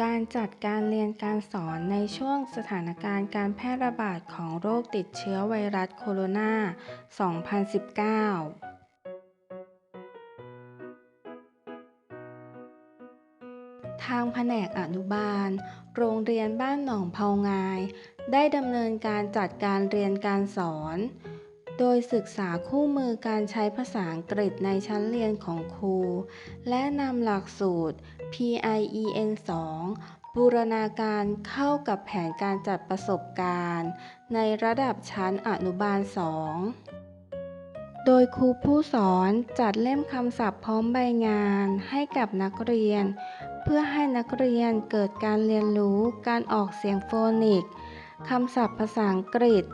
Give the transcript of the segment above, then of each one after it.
การจัดการเรียนการสอนในช่วงสถานการณ์การแพร่ระบาดของโรคติดเชื้อไวรัสโคโรนา 2019ทางแผนกอนุบาล โรงเรียนบ้านหนองเภางาย ได้ดำเนินการจัดการเรียนการสอน โดยศึกษาคู่มือการใช้ภาษาอังกฤษในชั้นเรียนของครู และนำหลักสูตร PIEN 2 บูรณาการเข้ากับแผนการจัดประสบการณ์ ในระดับชั้นอนุบาล 2โดยครูผู้สอนจัดเล่มคำศัพท์พร้อมใบงานให้กับนักเรียน เพื่อให้นักเรียนเกิดการเรียนรู้การออกเสียงโฟนิกคำศัพท์ภาษาอังกฤษ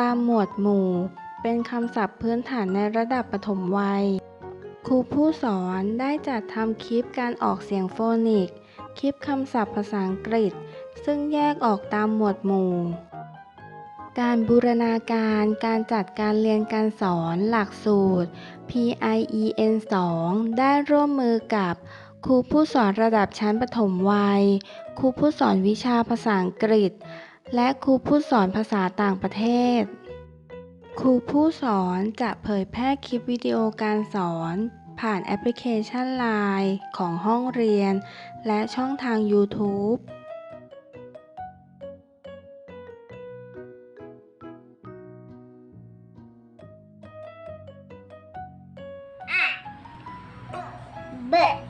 ตามหมวดหมู่ เป็นคำศัพท์พื้นฐานในระดับประถมวัย ครูผู้สอนได้จัดทำคลิปการออกเสียงโฟนิก คลิปคำศัพท์ภาษาอังกฤษ ซึ่งแยกออกตามหมวดหมู่ การบูรณาการการจัดการเรียนการสอนหลักสูตร PIEN 2 ได้ร่วมมือกับครูผู้สอนระดับชั้นประถมวัย ครูผู้สอนวิชาภาษาอังกฤษ และครูผู้สอนภาษาต่างประเทศ ครูผู้สอนจะเผยแพร่คลิปวิดีโอการสอน ผ่านแอปพลิเคชัน LINE ของห้องเรียน และช่องทาง YouTube เบะเบ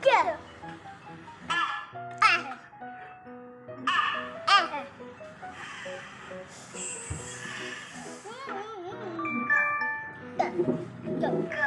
Go. Ah. Ah. Go. Go.